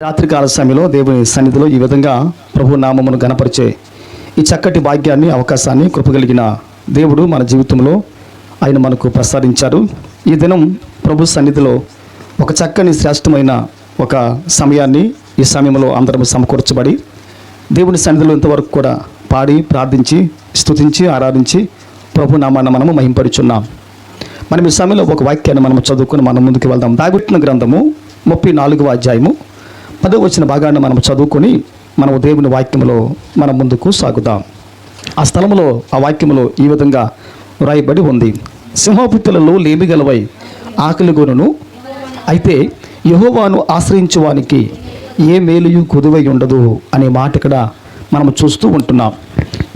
రాత్రికాల సమయంలో దేవుని సన్నిధిలో ఈ విధంగా ప్రభు నామమును గణపరిచే ఈ చక్కటి భాగ్యాన్ని అవకాశాన్ని కృపగలిగిన దేవుడు మన జీవితంలో ఆయన మనకు ప్రసాదించారు ఈ దినం ప్రభు సన్నిధిలో ఒక చక్కని శ్రేష్టమైన ఒక సమయాన్ని ఈ సమయంలో అందరం సమకూర్చబడి దేవుని సన్నిధిలో ఇంతవరకు కూడా పాడి ప్రార్థించి స్తుతించి ఆరాధించి ప్రభు నామాన్ని మనము మహింపరుచున్నాం. మనం ఈ సమయంలో ఒక వాక్యాన్ని మనం చదువుకుని మనం ముందుకు వెళ్దాం. దాగుట్టిన గ్రంథము ముప్పై నాలుగవ అధ్యాయము పదవి వచ్చిన భాగాన్ని మనం చదువుకొని మనం దేవుని వాక్యంలో మనం ముందుకు సాగుదాం. ఆ స్థలంలో ఆ వాక్యములో ఈ విధంగా వ్రాయబడి ఉంది. సింహపు పిల్లలు లేమి గలవై ఆకలి గొనును. అయితే యహోవాను ఆశ్రయించువానికి ఏ మేలుయు కుదువై ఉండదు అనే మాట ఇక్కడ మనం చూస్తూ ఉంటున్నాం.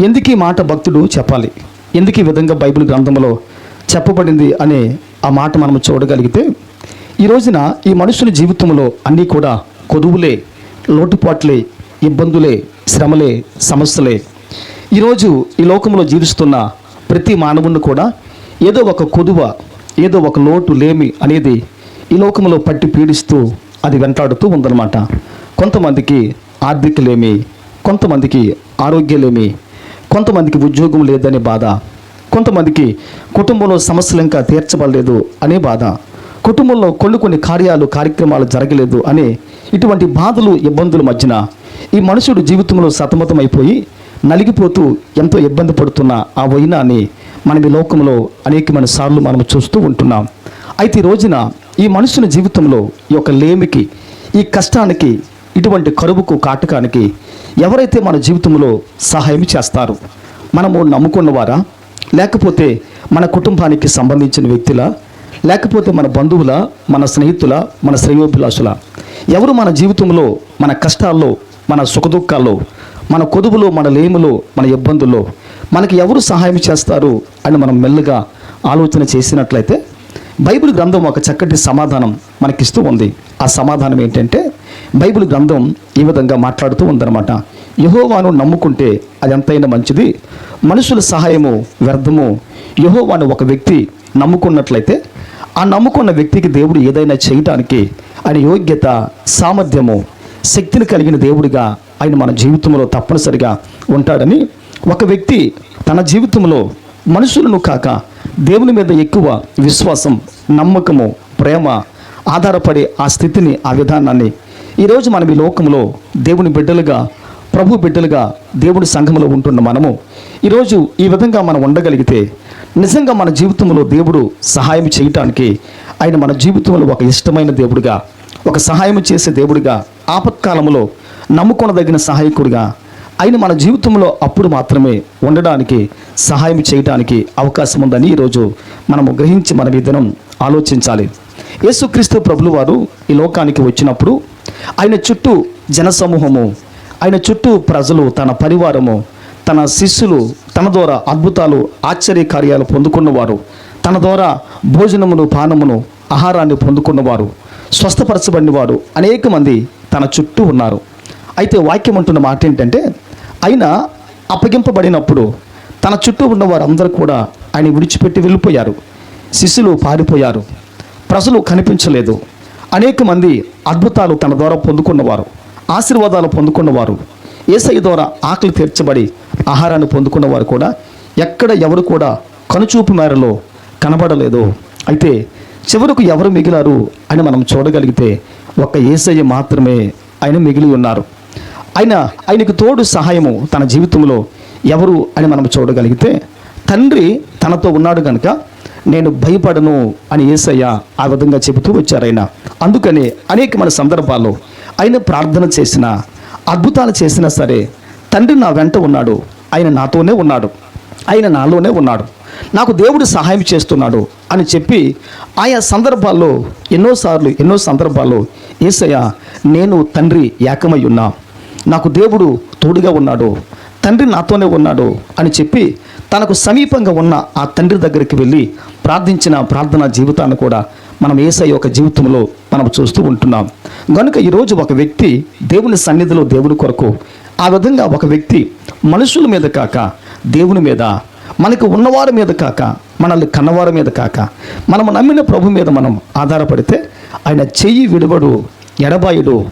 ఎందుకు ఈ మాట భక్తుడు చెప్పాలి? ఎందుకు ఈ విధంగా బైబిల్ గ్రంథంలో చెప్పబడింది అనే ఆ మాట మనం చూడగలిగితే ఈ రోజున ఈ మనుషుని జీవితంలో అన్నీ కూడా కొదువులే లోటుపాట్లే ఇబ్బందులే శ్రమలే సమస్యలే. ఈరోజు ఈ లోకంలో జీవిస్తున్న ప్రతి మానవుని కూడా ఏదో ఒక కొదువ ఏదో ఒక లోటు లేమి అనేది ఈ లోకంలో పట్టి పీడిస్తూ అది వెంటాడుతూ ఉందన్నమాట. కొంతమందికి ఆర్థికలేమి కొంతమందికి ఆరోగ్యలేమి కొంతమందికి ఉద్యోగం లేదనే బాధ కొంతమందికి కుటుంబంలో సమస్యలు ఇంకా తీర్చబడలేదు అనే బాధ కుటుంబంలో కొన్ని కొన్ని కార్యాలు కార్యక్రమాలు జరగలేదు అనే ఇటువంటి బాధలు ఇబ్బందుల మధ్యన ఈ మనుషుడు జీవితంలో సతమతమైపోయి నలిగిపోతూ ఎంతో ఇబ్బంది పడుతున్న ఆ వైనాన్ని మనం ఈ లోకంలో అనేకమైన సార్లు మనం చూస్తూ ఉంటున్నాం. అయితే ఈ రోజున ఈ మనుషుని జీవితంలో ఈ యొక్క లేమికి ఈ కష్టానికి ఇటువంటి కరువుకు కాటకానికి ఎవరైతే మన జీవితంలో సహాయం చేస్తారు? మనము నమ్ముకున్నవారా? లేకపోతే మన కుటుంబానికి సంబంధించిన వ్యక్తుల? లేకపోతే మన బంధువుల? మన స్నేహితుల? మన శ్రేయోభిలాషుల? ఎవరు మన జీవితంలో మన కష్టాల్లో మన సుఖదుఖాల్లో మన కొదువులో మన లేములో మన ఇబ్బందుల్లో మనకి ఎవరు సహాయం చేస్తారు అని మనం మెల్లగా ఆలోచన చేసినట్లయితే బైబిల్ గ్రంథం ఒక చక్కటి సమాధానం మనకిస్తూ ఉంది. ఆ సమాధానం ఏంటంటే బైబిల్ గ్రంథం ఈ విధంగా మాట్లాడుతూ ఉందన్నమాట. యహోవాను నమ్ముకుంటే అది ఎంతైనా మంచిది. మనుషుల సహాయము వ్యర్థము. యహోవాను ఒక వ్యక్తి నమ్ముకున్నట్లయితే ఆ నమ్ముకున్న వ్యక్తికి దేవుడు ఏదైనా చేయటానికి ఆయన యోగ్యత సామర్థ్యము శక్తిని కలిగిన దేవుడిగా ఆయన మన జీవితంలో తప్పనిసరిగా ఉంటాడని ఒక వ్యక్తి తన జీవితంలో మనుషులను కాక దేవుని మీద ఎక్కువ విశ్వాసం నమ్మకము ప్రేమ ఆధారపడే ఆ స్థితిని ఆ విధానాన్ని ఈరోజు మనం ఈ లోకంలో దేవుని బిడ్డలుగా ప్రభు బిడ్డలుగా దేవుడి సంఘంలో ఉంటున్న మనము ఈరోజు ఈ విధంగా మనం ఉండగలిగితే నిజంగా మన జీవితంలో దేవుడు సహాయం చేయటానికి ఆయన మన జీవితంలో ఒక ఇష్టమైన దేవుడిగా ఒక సహాయం చేసే దేవుడిగా ఆపత్కాలంలో నమ్ముకొనదగిన సహాయకుడిగా ఆయన మన జీవితంలో అప్పుడు మాత్రమే ఉండడానికి సహాయం చేయడానికి అవకాశం ఉందని ఈరోజు మనము గ్రహించి మన విధానం ఆలోచించాలి. యేసుక్రీస్తు ప్రభులు వారు ఈ లోకానికి వచ్చినప్పుడు ఆయన చుట్టూ జనసమూహము ఆయన చుట్టూ ప్రజలు తన పరివారము తన శిష్యులు తన ద్వారా అద్భుతాలు ఆశ్చర్య కార్యాలు పొందుకున్నవారు తన ద్వారా భోజనమును పానమును ఆహారాన్ని పొందుకున్నవారు స్వస్థపరచబడిన వారు అనేక మంది తన చుట్టూ ఉన్నారు. అయితే వాక్యం అంటున్న మాట ఏంటంటే ఆయన అప్పగింపబడినప్పుడు తన చుట్టూ ఉన్న వారందరూ కూడా ఆయన విడిచిపెట్టి వెళ్ళిపోయారు. శిష్యులు పారిపోయారు. ప్రజలు కనిపించలేదు. అనేక మంది అద్భుతాలు తన ద్వారా పొందుకున్నవారు ఆశీర్వాదాలు పొందుకున్నవారు ఏసై ద్వారా ఆకలి తీర్చబడి ఆహారాన్ని పొందుకున్నవారు కూడా ఎక్కడ ఎవరు కూడా కనుచూపు మేరలో కనబడలేదు. అయితే చివరకు ఎవరు మిగిలారు అని మనం చూడగలిగితే ఒక ఏసయ్య మాత్రమే ఆయన మిగిలి ఉన్నారు. ఆయన ఆయనకు తోడు సహాయము తన జీవితంలో ఎవరు అని మనం చూడగలిగితే తండ్రి తనతో ఉన్నాడు కనుక నేను భయపడను అని ఏసయ్య ఆ విధంగా చెబుతూ వచ్చారాయన అందుకనే అనేక మన సందర్భాల్లో ఆయన ప్రార్థన చేసిన అద్భుతాలు చేసినా సరే తండ్రి నా వెంట ఉన్నాడు ఆయన నాతోనే ఉన్నాడు ఆయన నాలోనే ఉన్నాడు. నాకు దేవుడు సహాయం చేస్తున్నాడు అని చెప్పి ఆయా సందర్భాల్లో ఎన్నోసార్లు ఎన్నో సందర్భాల్లో ఏసయ్య నేను తండ్రి ఏకమై ఉన్నా. నాకు దేవుడు తోడుగా ఉన్నాడు తండ్రి నాతోనే ఉన్నాడు అని చెప్పి తనకు సమీపంగా ఉన్న ఆ తండ్రి దగ్గరికి వెళ్ళి ప్రార్థించిన ప్రార్థన జీవితాన్ని కూడా మనం ఏసై ఒక జీవితంలో మనం చూస్తూ ఉంటున్నాం. కనుక ఈరోజు ఒక వ్యక్తి దేవుని సన్నిధిలో దేవుని కొరకు ఆ విధంగా ఒక వ్యక్తి మనుషుల మీద కాక దేవుని మీద మనకు ఉన్నవారి మీద కాక మనల్ని కన్నవారి మీద కాక మనము నమ్మిన ప్రభు మీద మనం ఆధారపడితే ఆయన చెయ్యి విడబడు ఎడబాయుడు.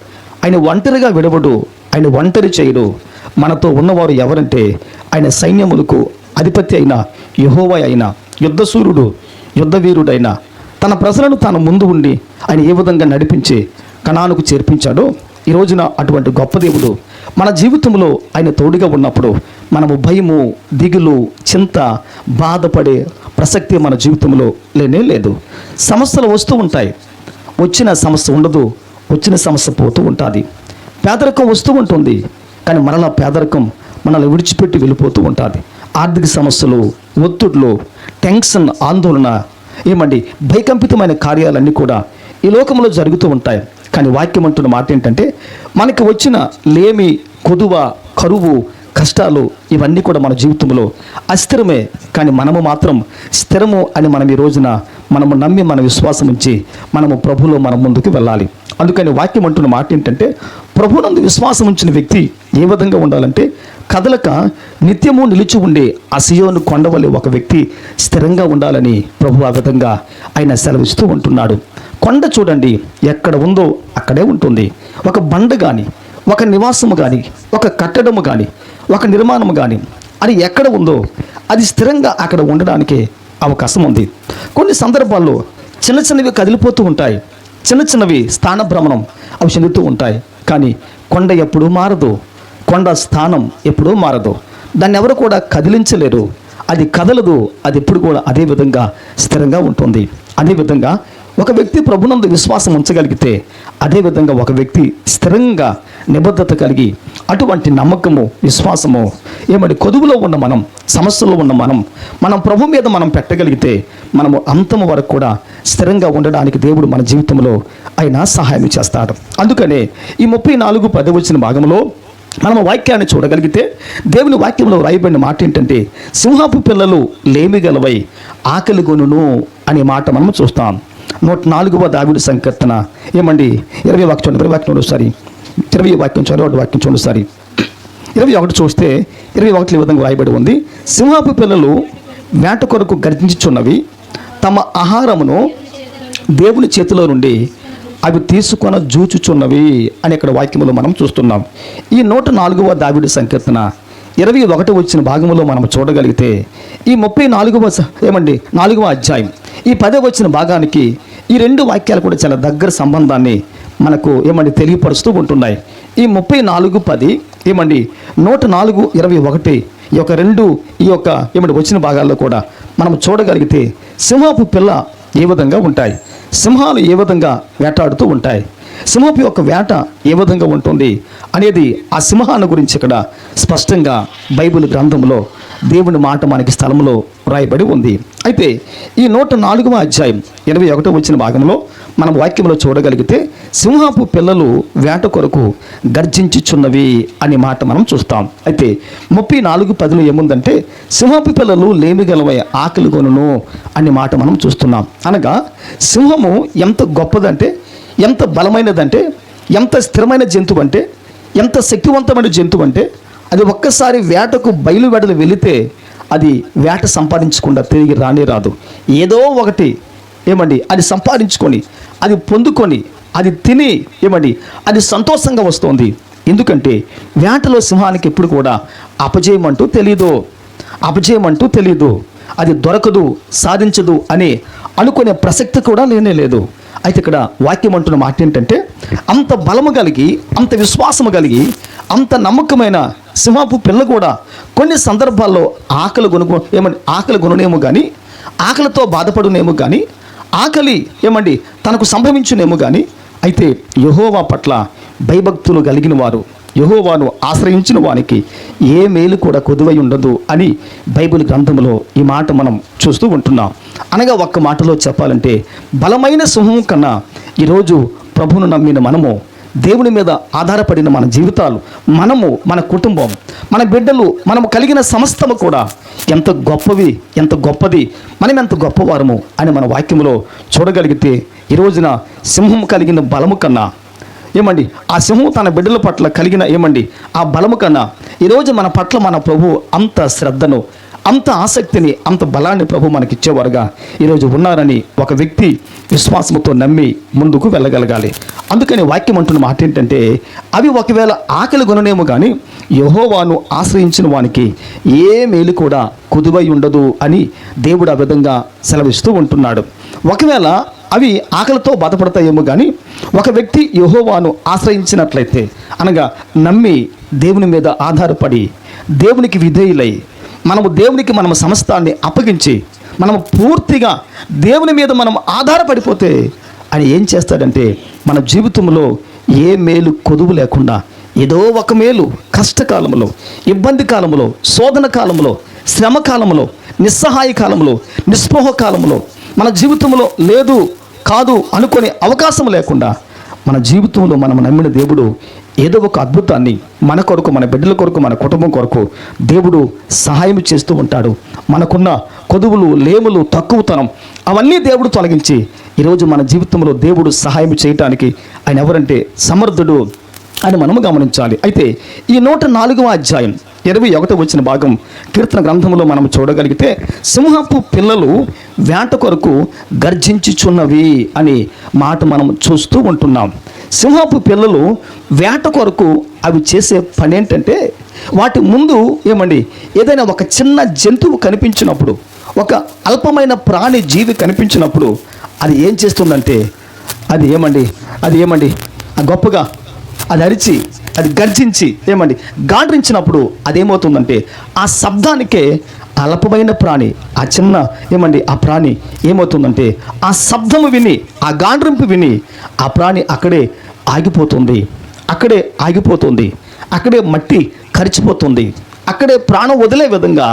ఆయన ఒంటరిగా విడబడు ఆయన ఒంటరి చేయడు. మనతో ఉన్నవారు ఎవరంటే ఆయన సైన్యములకు అధిపతి అయిన యహోవాయ్ అయిన యుద్ధసూరుడు యుద్ధవీరుడైన. తన ప్రజలను తాను ముందు ఉండి ఆయన ఏ విధంగా నడిపించి కణానికి చేర్పించాడో ఈ రోజున అటువంటి గొప్ప దేవుడు మన జీవితంలో ఆయన తోడుగా ఉన్నప్పుడు మనము భయము దిగులు చింత బాధపడే ప్రసక్తి మన జీవితంలో లేనే లేదు. సమస్యలు వస్తూ ఉంటాయి. వచ్చిన సమస్య ఉండదు వచ్చిన సమస్య పోతూ ఉంటుంది. పేదరికం వస్తూ ఉంటుంది కానీ మరలా పేదరికం మనల్ని విడిచిపెట్టి వెళ్ళిపోతూ ఉంటుంది. ఆర్థిక సమస్యలు ఒత్తిడులు టెన్షన్ ఆందోళన ఏమండి భయకంపితమైన కార్యాలన్నీ కూడా ఈ లోకంలో జరుగుతూ ఉంటాయి. కానీ వాక్యం అంటున్న మాట ఏంటంటే మనకి వచ్చిన లేమి కొదువ కరువు కష్టాలు ఇవన్నీ కూడా మన జీవితంలో అస్థిరమే. కానీ మనము మాత్రం స్థిరము అని మనం ఈ రోజున మనము నమ్మి మన విశ్వాసం ఉంచి మనము ప్రభులో మనం ముందుకు వెళ్ళాలి. అందుకని వాక్యం అంటున్న మాట ఏంటంటే ప్రభునందు విశ్వాసం ఉంచిన వ్యక్తి ఏ విధంగా ఉండాలంటే కదలక నిత్యము నిలిచి ఉండే అసియోను కొండవలే ఒక వ్యక్తి స్థిరంగా ఉండాలని ప్రభు ఆ విధంగా ఆయన సెలవిస్తూ ఉంటున్నాడు. కొండ చూడండి ఎక్కడ ఉందో అక్కడే ఉంటుంది. ఒక బండ కానీ ఒక నివాసము కానీ ఒక కట్టడము కానీ ఒక నిర్మాణము కానీ అది ఎక్కడ ఉందో అది స్థిరంగా అక్కడ ఉండడానికి అవకాశం ఉంది. కొన్ని సందర్భాల్లో చిన్న చిన్నవి కదిలిపోతూ ఉంటాయి. చిన్న చిన్నవి స్థాన భ్రమణం అవి చెందుతూ ఉంటాయి. కానీ కొండ ఎప్పుడూ మారదు. కొండ స్థానం ఎప్పుడూ మారదు. దాన్ని ఎవరు కూడా కదిలించలేరు. అది కదలదు. అది ఎప్పుడు కూడా అదే విధంగా స్థిరంగా ఉంటుంది. అదేవిధంగా ఒక వ్యక్తి ప్రభునందు విశ్వాసం ఉంచగలిగితే అదేవిధంగా ఒక వ్యక్తి స్థిరంగా నిబద్ధత కలిగి అటువంటి నమ్మకము విశ్వాసము ఏమని కొదువులో ఉన్న మనం సమస్యలో ఉన్న మనం మనం ప్రభు మీద మనం పెట్టగలిగితే మనము అంతము వరకు కూడా స్థిరంగా ఉండడానికి దేవుడు మన జీవితంలో ఆయన సహాయం చేస్తాడు. అందుకనే ఈ ముప్పై నాలుగు పది వచ్చిన భాగంలో మనం వాక్యాన్ని చూడగలిగితే దేవుని వాక్యంలో రాయబడిన మాట ఏంటంటే సింహపు పిల్లలు లేమిగలవై ఆకలి గొనును అనే మాట మనం చూస్తాం. నూట నాలుగవ దావిడి సంకీర్తన. ఏమండి? ఇరవై వాక్యం చూడండి ఇరవై వాక్యం చూడండి ఒకసారి. ఇరవై వాక్యం చూడండి ఒకటి వాక్యం చూడండి ఒకసారి. ఇరవై ఒకటి చూస్తే ఇరవై ఒకటి ఈ విధంగా రాయబడి ఉంది. సింహపు పిల్లలు వేట కొరకు గర్జించుచున్నవి తమ ఆహారమును దేవుని చేతిలో నుండి అవి తీసుకొని జూచుచున్నవి అని ఇక్కడ వాక్యములో మనం చూస్తున్నాం. ఈ నూట నాలుగవ దావిడి సంకీర్తన ఇరవై ఒకటి వచ్చిన భాగంలో మనం చూడగలిగితే ఈ ముప్పై నాలుగవ స- ఏమండి? నాలుగవ అధ్యాయం. ఈ పదవ వచ్చిన భాగానికి ఈ రెండు వాక్యాలు కూడా చాలా దగ్గర సంబంధాన్ని మనకు ఏమండి తెలియపరుస్తూ ఉంటున్నాయి. ఈ ముప్పై నాలుగు పది ఏమండి నూట నాలుగు ఇరవై ఒకటి ఈ యొక్క రెండు ఈ యొక్క ఏమంటే వచ్చిన భాగాల్లో కూడా మనం చూడగలిగితే సింహపు పిల్ల ఏ విధంగా ఉంటాయి? సింహాలు ఏ విధంగా వేటాడుతూ ఉంటాయి? సింహపు యొక్క వేట ఏ విధంగా ఉంటుంది అనేది ఆ సింహాన్ని గురించి ఇక్కడ స్పష్టంగా బైబిల్ గ్రంథంలో దేవుని మాట మనకి స్థలంలో రాయబడి ఉంది. అయితే ఈ నూట నాలుగవ అధ్యాయం ఇరవై ఒకటో వచ్చిన భాగంలో మనం వాక్యంలో చూడగలిగితే సింహపు పిల్లలు వేట కొరకు గర్జించుచున్నవి అనే మాట మనం చూస్తాం. అయితే ముప్పై నాలుగు పదులు ఏముందంటే సింహపు పిల్లలు లేమిగలవై ఆకలి కొనును అనే మాట మనం చూస్తున్నాం. అనగా సింహము ఎంత గొప్పదంటే ఎంత బలమైనదంటే ఎంత స్థిరమైన జంతువు అంటే ఎంత శక్తివంతమైన జంతువు అంటే అది ఒక్కసారి వేటకు బయలు వెడలు వెళితే అది వేట సంపాదించకుండా తిరిగి రానే రాదు. ఏదో ఒకటి ఏమండి అది సంపాదించుకొని అది పొందుకొని అది తిని ఏమండి అది సంతోషంగా వస్తుంది. ఎందుకంటే వేటలో సింహానికి ఎప్పుడు కూడా అపజయం అంటూ తెలియదు అపజయం అంటూ తెలియదు అది దొరకదు సాధించదు అని అనుకునే ప్రసక్తి కూడా లేనే లేదు. అయితే ఇక్కడ వాక్యం అంటున్న మాట ఏంటంటే అంత బలము కలిగి అంత విశ్వాసము కలిగి అంత నమ్మకమైన సింహపు పిల్ల కూడా కొన్ని సందర్భాల్లో ఆకలి కొనుగో ఏమండి ఆకలి కొనునేమో కానీ ఆకలితో బాధపడునేమో కానీ ఆకలి ఏమండి తనకు సంభవించునేమో కానీ అయితే యహోవా పట్ల భయభక్తులు కలిగిన వారు యహోవాను ఆశ్రయించిన వానికి ఏ మేలు కూడా కొదువై ఉండదు అని బైబిల్ గ్రంథంలో ఈ మాట మనం చూస్తూ ఉంటున్నాం. అనగా ఒక్క మాటలో చెప్పాలంటే బలమైన సింహం కన్నా ఈరోజు ప్రభువును నమ్మిన మనము దేవుని మీద ఆధారపడిన మన జీవితాలు మనము మన కుటుంబం మన బిడ్డలు మనము కలిగిన సమస్తము కూడా ఎంత గొప్పవి ఎంత గొప్పది మనం ఎంత గొప్పవారము అని మన వాక్యంలో చూడగలిగితే ఈ రోజున సింహం కలిగిన బలము కన్నా ఏమండి? ఆ సింహం తన బిడ్డల పట్ల కలిగిన ఏమండి? ఆ బలము కన్నా ఈరోజు మన పట్ల మన ప్రభు అంత శ్రద్ధను అంత ఆసక్తిని అంత బలాన్ని ప్రభు మనకి ఇచ్చేవారుగా ఈరోజు ఉన్నారని ఒక వ్యక్తి విశ్వాసంతో నమ్మి ముందుకు వెళ్ళగలగాలి. అందుకని వాక్యం అంటున్న మాట ఏంటంటే అవి ఒకవేళ ఆకలి కొననేమో కానీ యహోవాను ఆశ్రయించిన వానికి ఏ మేలు కూడా కుదువై ఉండదు అని దేవుడు ఆ విధంగా సెలవిస్తూ ఉంటున్నాడు. ఒకవేళ అవి ఆకలితో బాధపడతాయేమో కానీ ఒక వ్యక్తి యహోవాను ఆశ్రయించినట్లయితే అనగా నమ్మి దేవుని మీద ఆధారపడి దేవునికి విధేయులై మనము దేవునికి మనం సమస్తాన్ని అప్పగించి మనము పూర్తిగా దేవుని మీద మనం ఆధారపడిపోతే ఆయన ఏం చేస్తాడంటే మన జీవితంలో ఏ మేలు కొదువు లేకుండా ఏదో ఒక మేలు కష్టకాలంలో ఇబ్బంది కాలంలో శోధన కాలంలో శ్రమ కాలంలో నిస్సహాయ కాలంలో నిస్పృహ కాలంలో మన జీవితంలో లేదు కాదు అనుకునే అవకాశం లేకుండా మన జీవితంలో మనం నమ్మిన దేవుడు ఏదో ఒక అద్భుతాన్ని మన కొరకు మన బిడ్డల కొరకు మన కుటుంబం కొరకు దేవుడు సహాయం చేస్తూ ఉంటాడు. మనకున్న కొదువులు లేములు తక్కువతనం అవన్నీ దేవుడు తొలగించి ఈరోజు మన జీవితంలో దేవుడు సహాయం చేయటానికి ఆయన ఎవరంటే సమర్థుడు అని మనము గమనించాలి. అయితే ఈ నూట నాలుగవ అధ్యాయం ఇరవై ఒకటి వచ్చిన భాగం కీర్తన గ్రంథంలో మనం చూడగలిగితే సింహపు పిల్లలు వేట కొరకు గర్జించుచున్నవి అని మాట మనం చూస్తూ ఉంటున్నాం. సింహపు పిల్లలు వేట కొరకు అవి చేసే పని ఏంటంటే వాటి ముందు ఏమండి ఏదైనా ఒక చిన్న జంతువు కనిపించినప్పుడు ఒక అల్పమైన ప్రాణి జీవి కనిపించినప్పుడు అది ఏం చేస్తుందంటే అది ఏమండి అది ఏమండి గొప్పగా అది అరిచి అది గర్జించి ఏమండి గాండ్రించినప్పుడు అదేమవుతుందంటే ఆ శబ్దానికే అల్పమైన ప్రాణి ఆ చిన్న ఏమండి ఆ ప్రాణి ఏమవుతుందంటే ఆ శబ్దము విని ఆ గాండ్రింపు విని ఆ ప్రాణి అక్కడే ఆగిపోతుంది. అక్కడే ఆగిపోతుంది. అక్కడే మట్టి కరిచిపోతుంది. అక్కడే ప్రాణం వదిలే విధంగా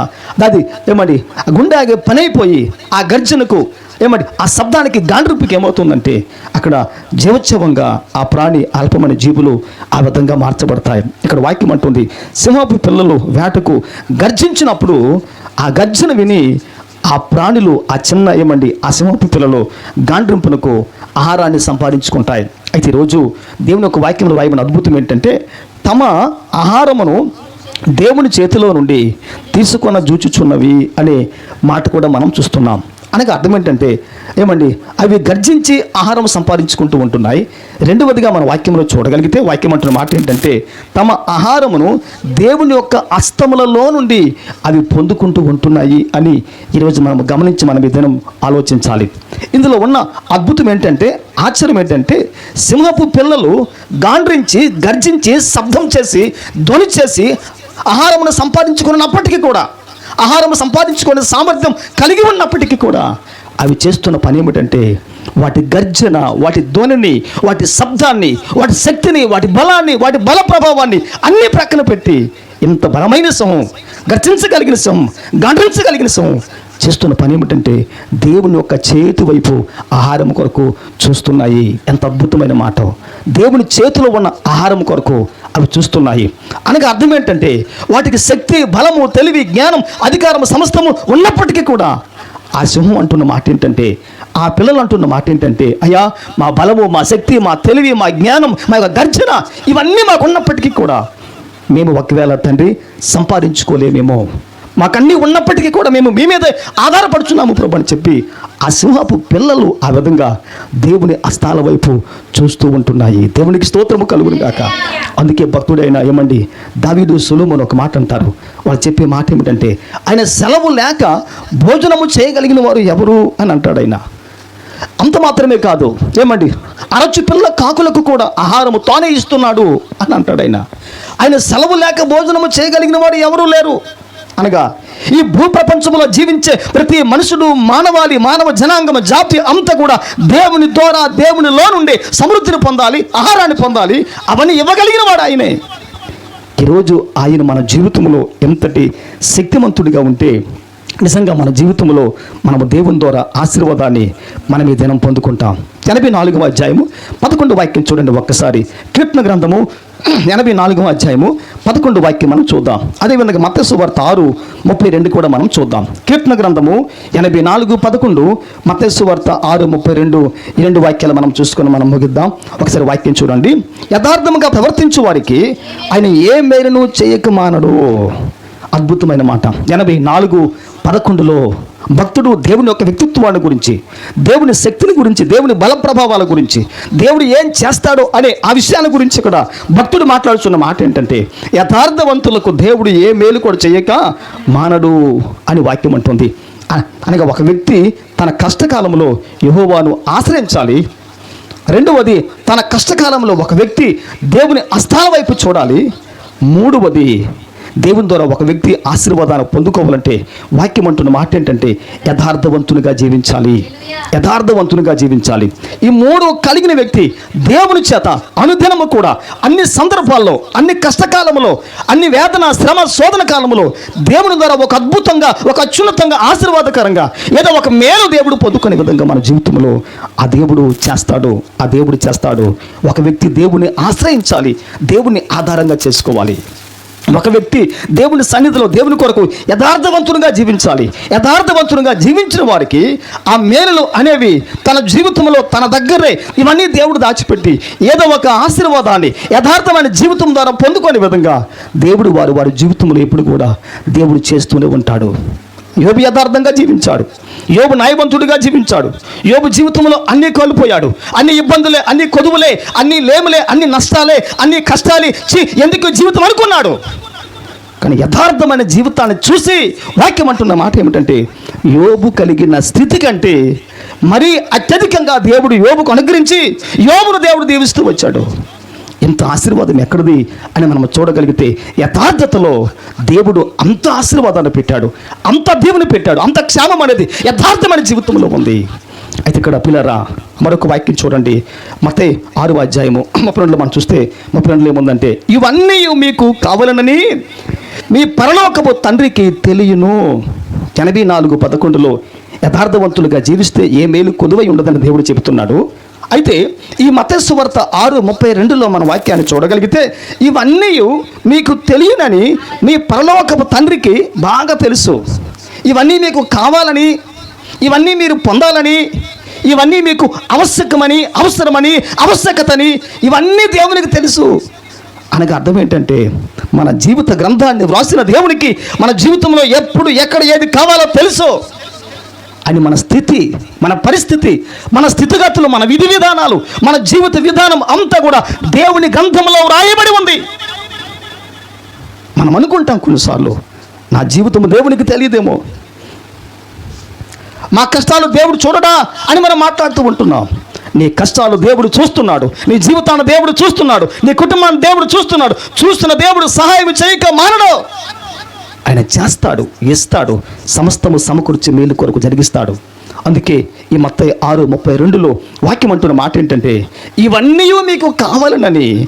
అది ఏమండి ఆ గుండె ఆగే పని అయిపోయి ఆ గర్జనకు ఏమండి ఆ శబ్దానికి గాండ్రింపుకి ఏమవుతుందంటే అక్కడ జీవోత్సవంగా ఆ ప్రాణి అల్పమైన జీవులు ఆ విధంగా మార్చబడతాయి. ఇక్కడ వాక్యం అంటుంది సింహపు పిల్లలు వేటకు గర్జించినప్పుడు ఆ గర్జన విని ఆ ప్రాణులు ఆ చిన్న ఏమండి ఆ సింహపు పిల్లలు గాండ్రింపునకు ఆహారాన్ని సంపాదించుకుంటాయి. అయితే ఈరోజు దేవుని యొక్క వాక్యంలో వాయమైన అద్భుతం ఏంటంటే తమ ఆహారమును దేవుని చేతిలో నుండి తీసుకున్న జూచుచున్నవి అనే మాట కూడా మనం చూస్తున్నాం. అనగా అర్థం ఏంటంటే ఏమండి అవి గర్జించి ఆహారం సంపాదించుకుంటూ ఉంటున్నాయి. రెండవదిగా మన వాక్యంలో చూడగలిగితే వాక్యం అంటున్న మాట ఏంటంటే తమ ఆహారమును దేవుని యొక్క అస్తములలో నుండి అవి పొందుకుంటూ ఉంటున్నాయి అని ఈరోజు మనం గమనించి మనం విధానం ఆలోచించాలి. ఇందులో ఉన్న అద్భుతం ఏంటంటే ఆశ్చర్యం ఏంటంటే సింహపు పిల్లలు గాండ్రించి గర్జించి శబ్దం చేసి ధ్వని చేసి ఆహారమును సంపాదించుకున్నప్పటికీ కూడా ఆహారం సంపాదించుకునే సామర్థ్యం కలిగి ఉన్నప్పటికీ కూడా అవి చేస్తున్న పని ఏమిటంటే వాటి గర్జన వాటి ధ్వనిని వాటి శబ్దాన్ని వాటి శక్తిని వాటి బలాన్ని వాటి బల ప్రభావాన్ని అన్ని ప్రక్కన పెట్టి ఇంత బలమైన సింహం గర్జించగలిగిన సింహం గండ్రించగలిగిన సింహం చేస్తున్న పని ఏమిటంటే దేవుని యొక్క చేతి వైపు ఆహారం కొరకు చూస్తున్నాయి. ఎంత అద్భుతమైన మాట. దేవుని చేతిలో ఉన్న ఆహారం కొరకు అవి చూస్తున్నాయి. అనగా అర్థం ఏంటంటే వాటికి శక్తి బలము తెలివి జ్ఞానం అధికారం సమస్తము ఉన్నప్పటికీ కూడా ఆ సింహం అంటున్న మాట ఏంటంటే ఆ పిల్లలు అంటున్న మాట ఏంటంటే అయ్యా మా బలము మా శక్తి మా తెలివి మా జ్ఞానం మా యొక్క గర్జన ఇవన్నీ మాకు ఉన్నప్పటికీ కూడా మేము ఒకవేళ తండ్రి సంపాదించుకోలేమేమో. మాకన్నీ ఉన్నప్పటికీ కూడా మేము మీ మీదే ఆధారపడుచున్నాము ప్రభు అని చెప్పి ఆ సింహపు పిల్లలు ఆ విధంగా దేవుని అస్తాల వైపు చూస్తూ ఉంటున్నాయి. దేవునికి స్తోత్రము కలుగును గాక. అందుకే భక్తుడైన ఏమండి దావీదు సులుమని ఒక మాట అంటారు. వాళ్ళు చెప్పే మాట ఏమిటంటే ఆయన సెలవు లేక భోజనము చేయగలిగిన వారు ఎవరు అని అంటాడు ఆయన. అంత మాత్రమే కాదు ఏమండి అరచు పిల్ల కాకులకు కూడా ఆహారము తానే ఇస్తున్నాడు అని అంటాడు ఆయన. ఆయన సెలవు లేక భోజనము చేయగలిగిన వాడు ఎవరూ లేరు. అనగా ఈ భూప్రపంచంలో జీవించే ప్రతి మనుషుడు మానవాళి మానవ జనాంగమ జాతి అంతా కూడా దేవుని ద్వారా దేవునిలో నుండి సమృద్ధిని పొందాలి ఆహారాన్ని పొందాలి అవన్నీ ఇవ్వగలిగిన వాడు ఆయనే. ఈరోజు ఆయన మన జీవితంలో ఎంతటి శక్తిమంతుడిగా ఉంటే నిజంగా మన జీవితంలో మనము దేవుని ద్వారా ఆశీర్వాదాన్ని మనం ఈ దినం పొందుకుంటాం. ఎనభై నాలుగవ అధ్యాయము పదకొండు వాక్యం చూడండి ఒక్కసారి. కీర్తన గ్రంథము ఎనభై నాలుగవ అధ్యాయము పదకొండు వాక్యం మనం చూద్దాం. అదేవిధంగా మత్స్సు వార్త ఆరు ముప్పై రెండు కూడా మనం చూద్దాం. కీర్తన గ్రంథము ఎనభై నాలుగు పదకొండు మత్స్సు వార్త ఆరు ముప్పై రెండు ఈ రెండు వాక్యాలు మనం చూసుకొని మనం ముగిద్దాం. ఒకసారి వాక్యం చూడండి. యథార్థముగా ప్రవర్తించు వారికి ఆయన ఏ మేలును చేయకమానడు అద్భుతమైన మాట. ఎనభై నాలుగు పదకొండులో భక్తుడు దేవుని యొక్క వ్యక్తిత్వాన్ని గురించి దేవుని శక్తిని గురించి దేవుని బల ప్రభావాల గురించి దేవుడు ఏం చేస్తాడో అనే ఆ విషయాల గురించి కూడా భక్తుడు మాట్లాడుతున్న మాట ఏంటంటే యథార్థవంతులకు దేవుడు ఏ మేలు కూడా చేయక మానడు అని వాక్యం అంటుంది. అనగా ఒక వ్యక్తి తన కష్టకాలంలో యహోవాను ఆశ్రయించాలి. రెండవది తన కష్టకాలంలో ఒక వ్యక్తి దేవుని అస్థాన వైపు చూడాలి. మూడవది దేవుని ద్వారా ఒక వ్యక్తి ఆశీర్వాదాన్ని పొందుకోవాలంటే వాక్యం అంటున్న మాట ఏంటంటే యథార్థవంతునిగా జీవించాలి. యథార్థవంతునిగా జీవించాలి. ఈ మూడు కలిగిన వ్యక్తి దేవుని చేత అనుదినము కూడా అన్ని సందర్భాల్లో అన్ని కష్టకాలంలో అన్ని వేదన శ్రమ శోధన కాలంలో దేవుని ద్వారా ఒక అద్భుతంగా ఒక అత్యున్నతంగా ఆశీర్వాదకరంగా ఏదో ఒక మేలు దేవుడు పొందుకునే విధంగా మన జీవితంలో ఆ దేవుడు చేస్తాడు ఆ దేవుడు చేస్తాడు. ఒక వ్యక్తి దేవుని ఆశ్రయించాలి దేవుని ఆధారంగా చేసుకోవాలి. ఒక వ్యక్తి దేవుని సన్నిధిలో దేవుని కొరకు యథార్థవంతునిగా జీవించాలి. యథార్థవంతునిగా జీవించిన వారికి ఆ మేలులు అనేవి తన జీవితంలో తన దగ్గరే ఇవన్నీ దేవుడు దాచిపెట్టి ఏదో ఒక ఆశీర్వాదాన్ని యథార్థమైన జీవితం ద్వారా పొందుకునే విధంగా దేవుడు వారు వారి జీవితంలో ఎప్పుడు కూడా దేవుడు చేస్తూనే ఉంటాడు. యోబు యథార్థంగా జీవించాడు. యోబు న్యాయవంతుడిగా జీవించాడు. యోబు జీవితంలో అన్నీ కోల్పోయాడు. అన్ని ఇబ్బందులే అన్ని కొదువులే అన్ని లేములే అన్ని నష్టాలే అన్ని కష్టాలే ఛీ, ఎందుకు జీవితం అనుకున్నాడు? కానీ యథార్థమైన జీవితాన్ని చూసి వాక్యం అంటున్న మాట ఏమిటంటే యోబు కలిగిన స్థితి కంటే మరీ అత్యధికంగా దేవుడు యోబుకు అనుగ్రహించి యోబును దేవుడు దీవిస్తూ వచ్చాడు. ఇంత ఆశీర్వాదం ఎక్కడిది అని మనం చూడగలిగితే యథార్థతలో దేవుడు అంత ఆశీర్వాదాన్ని పెట్టాడు అంత దేవుని పెట్టాడు అంత క్షేమం అనేది యథార్థమైన జీవితంలో ఉంది. అయితే ఇక్కడ పిల్లరా మరొక వాక్యం చూడండి. మతే ఆరు అధ్యాయము. ముప్పై రెండులో మనం చూస్తే ముప్పై రెండులో ఏముందంటే ఇవన్నీ మీకు కావాలనని మీ పరలోకపు తండ్రికి తెలియను. ఎనభై నాలుగు పదకొండులో యథార్థవంతులుగా జీవిస్తే ఏ మేలు కొలువై ఉండదని దేవుడు చెబుతున్నాడు. అయితే ఈ మతస్వార్త ఆరు ముప్పై రెండులో మన వాక్యాన్ని చూడగలిగితే ఇవన్నీ మీకు తెలియనని మీ పరలోకపు తండ్రికి బాగా తెలుసు. ఇవన్నీ మీకు కావాలని ఇవన్నీ మీరు పొందాలని ఇవన్నీ మీకు ఆవశ్యకమని అవసరమని ఆవశ్యకతని ఇవన్నీ దేవునికి తెలుసు. అనగా అర్థం ఏంటంటే మన జీవిత గ్రంథాన్ని వ్రాసిన దేవునికి మన జీవితంలో ఎప్పుడు ఎక్కడ ఏది కావాలో తెలుసు. అని మన స్థితి మన పరిస్థితి మన స్థితిగతులు మన విధి విధానాలు మన జీవిత విధానం అంతా కూడా దేవుని గ్రంథంలో వ్రాయబడి ఉంది. మనం అనుకుంటాం కొన్నిసార్లు నా జీవితం దేవునికి తెలియదేమో. మా కష్టాలు దేవుడు చూడడా అని మనం మాట్లాడుతూ ఉంటున్నాం. నీ కష్టాలు దేవుడు చూస్తున్నాడు నీ జీవితాన్ని దేవుడు చూస్తున్నాడు నీ కుటుంబాన్ని దేవుడు చూస్తున్నాడు చూస్తున్న దేవుడు సహాయం చేయక మానడు ఆయన చేస్తాడు ఇస్తాడు సమస్తము సమకూర్చి మేలు కొరకు జరిగిస్తాడు. అందుకే ఈ మొత్తం ఆరు ముప్పై రెండులో వాక్యం అంటున్న మాట ఏంటంటే ఇవన్నీ మీకు కావాలనని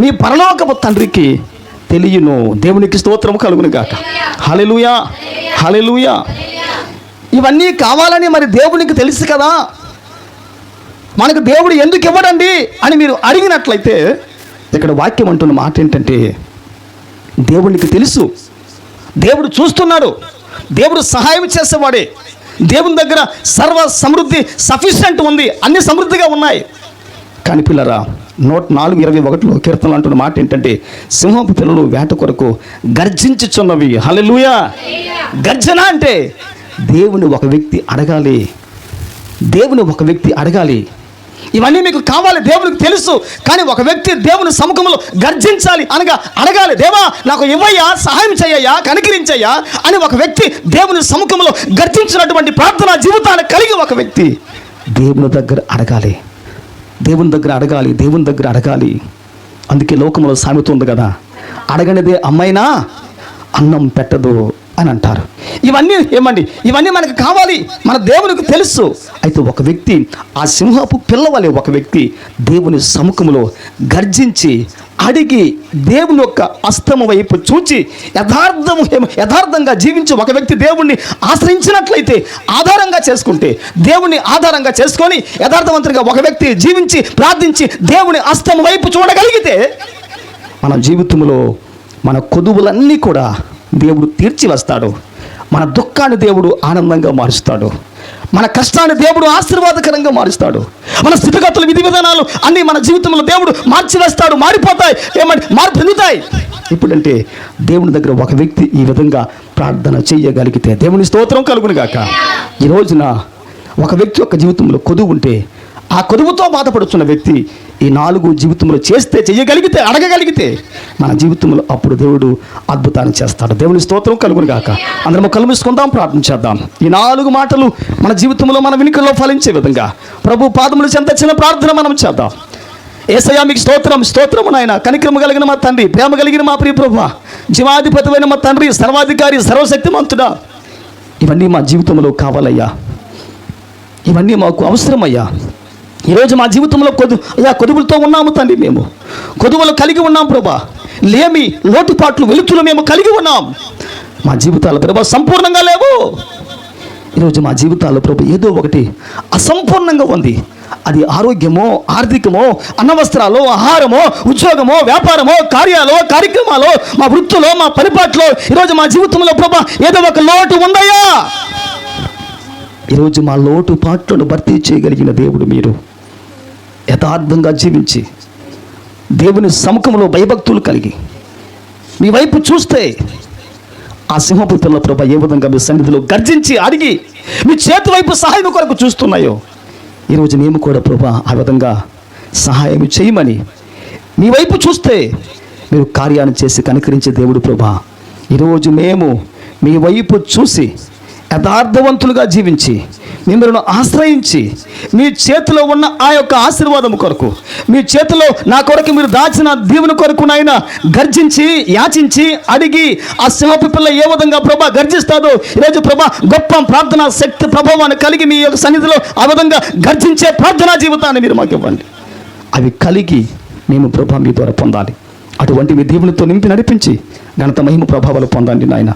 మీ పరలోకపు తండ్రికి తెలియను. దేవునికి స్తోత్రం కలుగును గాక. హలెలుయా హలెలుయా ఇవన్నీ కావాలని మరి దేవునికి తెలుసు కదా. మనకు దేవుడు ఎందుకు ఇవ్వడండి? అని మీరు అడిగినట్లయితే ఇక్కడ వాక్యం అంటున్న మాట ఏంటంటే దేవునికి తెలుసు. దేవుడు చూస్తున్నాడు. దేవుడు సహాయం చేసేవాడే. దేవుని దగ్గర సర్వ సమృద్ధి సఫిషియంట్ ఉంది. అన్ని సమృద్ధిగా ఉన్నాయి. కానీ పిల్లరా నూట నాలుగు ఇరవై ఒకటిలో కీర్తనలు అంటున్న మాట ఏంటంటే సింహపు పిల్లలు వేట కొరకు గర్జించుచున్నవి. హలలుయా గర్జన అంటే దేవుని ఒక వ్యక్తి అడగాలి. దేవుని ఒక వ్యక్తి అడగాలి. ఇవన్నీ మీకు కావాలి దేవునికి తెలుసు. కానీ ఒక వ్యక్తి దేవుని సముఖంలో గర్జించాలి అనగా అడగాలి దేవా నాకు ఇవ్వయ్యా సహాయం చేయయ్యా కనికరించయ్యా అని ఒక వ్యక్తి దేవుని సముఖంలో గర్జించినటువంటి ప్రార్థన జీవితాన్ని కలిగి ఒక వ్యక్తి దేవుని దగ్గర అడగాలి. దేవుని దగ్గర అడగాలి దేవుని దగ్గర అడగాలి. అందుకే లోకంలో సామెత ఉంది కదా అడగనిదే అమ్మైనా అన్నం పెట్టదు. అని అంటారు. ఇవన్నీ ఏమండి? ఇవన్నీ మనకు కావాలి. మన దేవునికి తెలుసు. అయితే ఒక వ్యక్తి ఆ సింహపు పిల్లవలే ఒక వ్యక్తి దేవుని సముఖంలో గర్జించి అడిగి దేవుని యొక్క అస్తము వైపు చూచి యథార్థము యథార్థంగా జీవించి ఒక వ్యక్తి దేవుణ్ణి ఆశ్రయించినట్లయితే ఆధారంగా చేసుకుంటే దేవుణ్ణి ఆధారంగా చేసుకొని యథార్థవంతుడిగా ఒక వ్యక్తి జీవించి ప్రార్థించి దేవుని అస్తము వైపు చూడగలిగితే మన జీవితంలో మన కొదువులన్నీ కూడా దేవుడు తీర్చి వస్తాడు మన దుఃఖాన్ని దేవుడు ఆనందంగా మారుస్తాడు. మన కష్టాన్ని దేవుడు ఆశీర్వాదకరంగా మారుస్తాడు. మన స్థితిగతులు విధి విధానాలు అన్నీ మన జీవితంలో దేవుడు మార్చివేస్తాడు మారిపోతాయి ఏమంటే మార్పు చెందుతాయి. ఇప్పుడంటే దేవుని దగ్గర ఒక వ్యక్తి ఈ విధంగా ప్రార్థన చేయగలిగితే దేవుని స్తోత్రం కలుగును గాక. ఈ రోజున ఒక వ్యక్తి యొక్క జీవితంలో కొదువు ఉంటే ఆ కొదువుతో బాధపడుతున్న వ్యక్తి ఈ నాలుగు జీవితంలో చేస్తే చేయగలిగితే అడగగలిగితే మన జీవితంలో అప్పుడు దేవుడు అద్భుతాన్ని చేస్తాడు. దేవుని స్తోత్రం కలుగును గాక అందరం కలుముసుకుందాం ప్రార్థన చేద్దాం. ఈ నాలుగు మాటలు మన జీవితంలో మన వినికిల్లో ఫలించే విధంగా ప్రభు పాదములు చెంత చిన్న ప్రార్థన మనం చేద్దాం. ఏసయా మీకు స్తోత్రం స్తోత్రము నాయన. కనిక్రమ కలిగిన మా తండ్రి ప్రేమ కలిగిన మా ప్రియ ప్రభు. జీవాధిపతమైన మా తండ్రి సర్వాధికారి సర్వశక్తిమంతుడా. ఇవన్నీ మా జీవితంలో కావాలయ్యా. ఇవన్నీ మాకు అవసరమయ్యా. ఈరోజు మా జీవితంలో కొదు అయ్యా కొదువులతో ఉన్నాము తండ్రి మేము. కొదువులు కలిగి ఉన్నాం ప్రభా. లేమి లోటుపాట్లు వెలుతులు మేము కలిగి ఉన్నాం. మా జీవితాలు ప్రభా సంపూర్ణంగా లేవు. ఈరోజు మా జీవితాల్లో ప్రభు ఏదో ఒకటి అసంపూర్ణంగా ఉంది. అది ఆరోగ్యమో ఆర్థికమో అన్నవస్త్రాలు ఆహారమో ఉద్యోగమో వ్యాపారమో కార్యాలు కార్యక్రమాలు మా వృత్తిలో మా పరిపాట్లో ఈరోజు మా జీవితంలో ప్రభా ఏదో ఒక లోటు ఉందయ్యా. ఈరోజు మా లోటు పాట్లను భర్తీ చేయగలిగిన దేవుడు మీరు. యథార్థంగా జీవించి దేవుని సముఖంలో భయభక్తులు కలిగి మీ వైపు చూస్తే ఆ సింహపు పిల్ల ప్రభ ఏ విధంగా మీ సన్నిధిలో గర్జించి అడిగి మీ చేతి వైపు సహాయం కొరకు చూస్తున్నాయో ఈరోజు మేము కూడా ప్రభా ఆ విధంగా సహాయం చేయమని మీ వైపు చూస్తే మీరు కార్యాన్ని చేసి కనికరించే దేవుడు ప్రభా. ఈరోజు మేము మీ వైపు చూసి యథార్థవంతులుగా జీవించి మిమ్మల్ని ఆశ్రయించి మీ చేతిలో ఉన్న ఆ యొక్క ఆశీర్వాదం కొరకు మీ చేతిలో నా కొరకు మీరు దాచిన దీవుని కొరకు నాయన గర్జించి యాచించి అడిగి ఆ సింహపు పిల్ల ఏ విధంగా ప్రభా గర్జిస్తాదో ఈరోజు ప్రభా గొప్ప ప్రార్థన శక్తి ప్రభావాన్ని కలిగి మీ యొక్క సన్నిధిలో ఆ విధంగా గర్జించే ప్రార్థనా జీవితాన్ని మీరు మాకు ఇవ్వండి. అవి కలిగి మేము ప్రభా మీ ద్వారా పొందాలి. అటువంటి మీ దీవునితో నింపి నడిపించి ఘనత మహిమ ప్రభావాలు పొందండి నాయన.